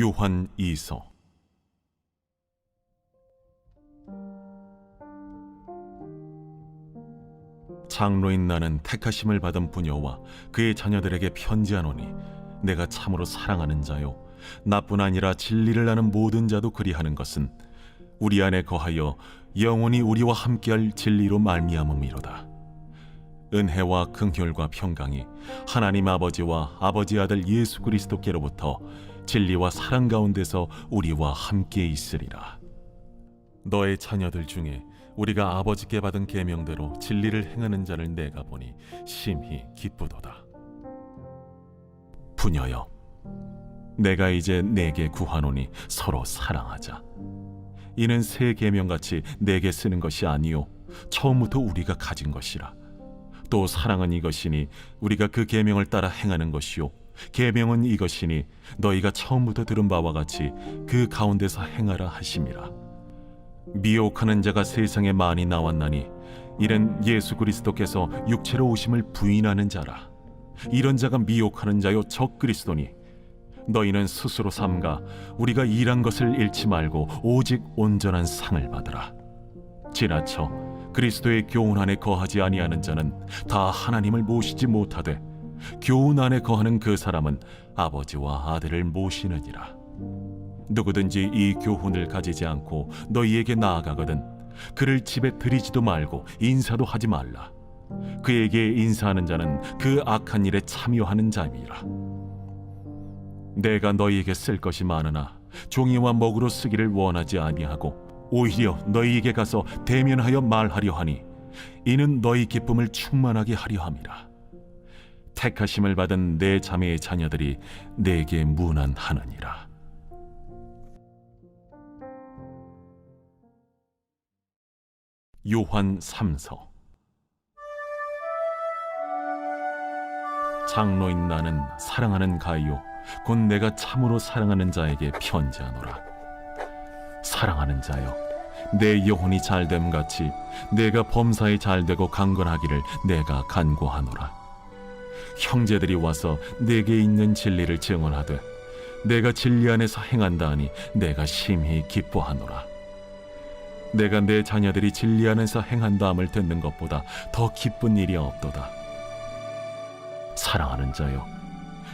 요한 2서. 장로인 나는 택하심을 받은 부녀와 그의 자녀들에게 편지하노니 내가 참으로 사랑하는 자요. 나뿐 아니라 진리를 아는 모든 자도 그리하는 것은 우리 안에 거하여 영원히 우리와 함께할 진리로 말미암음이로다. 은혜와 긍휼과 평강이 하나님 아버지와 아버지 아들 예수 그리스도께로부터 진리와 사랑 가운데서 우리와 함께 있으리라. 너의 자녀들 중에 우리가 아버지께 받은 계명대로 진리를 행하는 자를 내가 보니 심히 기쁘도다. 부녀여, 내가 이제 내게 구하노니 서로 사랑하자. 이는 새 계명 같이 내게 쓰는 것이 아니요 처음부터 우리가 가진 것이라. 또 사랑은 이것이니 우리가 그 계명을 따라 행하는 것이요 계명은 이것이니 너희가 처음부터 들은 바와 같이 그 가운데서 행하라 하심이라. 미혹하는 자가 세상에 많이 나왔나니 이는 예수 그리스도께서 육체로 오심을 부인하는 자라. 이런 자가 미혹하는 자요 적 그리스도니 너희는 스스로 삼가 우리가 일한 것을 잃지 말고 오직 온전한 상을 받으라. 지나쳐 그리스도의 교훈 안에 거하지 아니하는 자는 다 하나님을 모시지 못하되 교훈 안에 거하는 그 사람은 아버지와 아들을 모시느니라. 누구든지 이 교훈을 가지지 않고 너희에게 나아가거든 그를 집에 들이지도 말고 인사도 하지 말라. 그에게 인사하는 자는 그 악한 일에 참여하는 자임이라. 내가 너희에게 쓸 것이 많으나 종이와 먹으로 쓰기를 원하지 아니하고 오히려 너희에게 가서 대면하여 말하려 하니 이는 너희 기쁨을 충만하게 하려 함이라. 택하심을 받은 내 자매의 자녀들이 내게 문안하느니라. 요한 3서 장로인 나는 사랑하는 가이요 곧 내가 참으로 사랑하는 자에게 편지하노라. 사랑하는 자여 내 영혼이 잘됨 같이 내가 범사에 잘되고 강건하기를 내가 간구하노라 형제들이 와서 내게 있는 진리를 증언하되 내가 진리 안에서 행한다 하니 내가 심히 기뻐하노라. 내가 내 자녀들이 진리 안에서 행한다 함을 듣는 것보다 더 기쁜 일이 없도다. 사랑하는 자여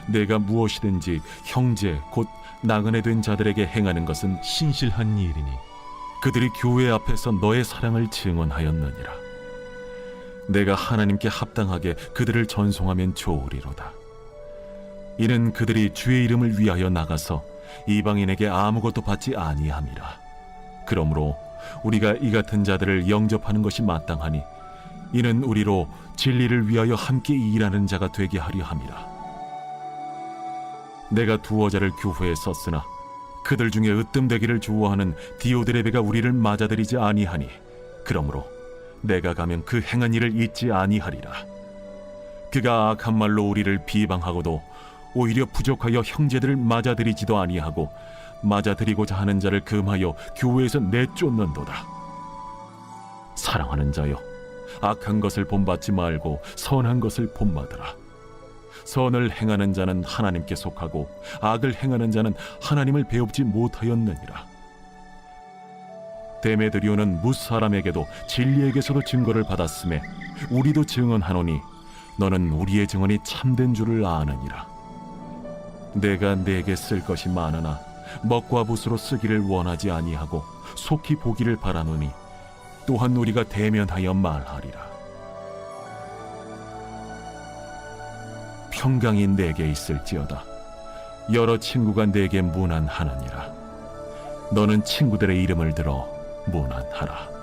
내가 무엇이든지 형제 곧 나그네 된 자들에게 행하는 것은 신실한 일이니 그들이 교회 앞에서 너의 사랑을 증언하였느니라 내가 하나님께 합당하게 그들을 전송하면 좋으리로다. 이는 그들이 주의 이름을 위하여 나가서 이방인에게 아무것도 받지 아니함이라. 그러므로 우리가 이 같은 자들을 영접하는 것이 마땅하니 이는 우리로 진리를 위하여 함께 일하는 자가 되게 하려 함이라. 내가 두어 자를 교회에 썼으나 그들 중에 으뜸되기를 좋아하는 디오드레베가 우리를 맞아들이지 아니하니 그러므로 내가 가면 그 행한 일을 잊지 아니하리라. 그가 악한 말로 우리를 비방하고도 오히려 부족하여 형제들을 맞아들이지도 아니하고 맞아들이고자 하는 자를 금하여 교회에서 내쫓는도다. 사랑하는 자여 악한 것을 본받지 말고 선한 것을 본받으라. 선을 행하는 자는 하나님께 속하고 악을 행하는 자는 하나님을 배웁지 못하였느니라. 데메드리오는 무 사람에게도 진리에게서도 증거를 받았음에 우리도 증언하노니 너는 우리의 증언이 참된 줄을 아느니라. 내가 내게 쓸 것이 많으나 먹과 붓으로 쓰기를 원하지 아니하고 속히 보기를 바라노니 또한 우리가 대면하여 말하리라. 평강이 내게 있을지어다. 여러 친구가 내게 문안하느니라. 너는 친구들의 이름을 들어 문안하라.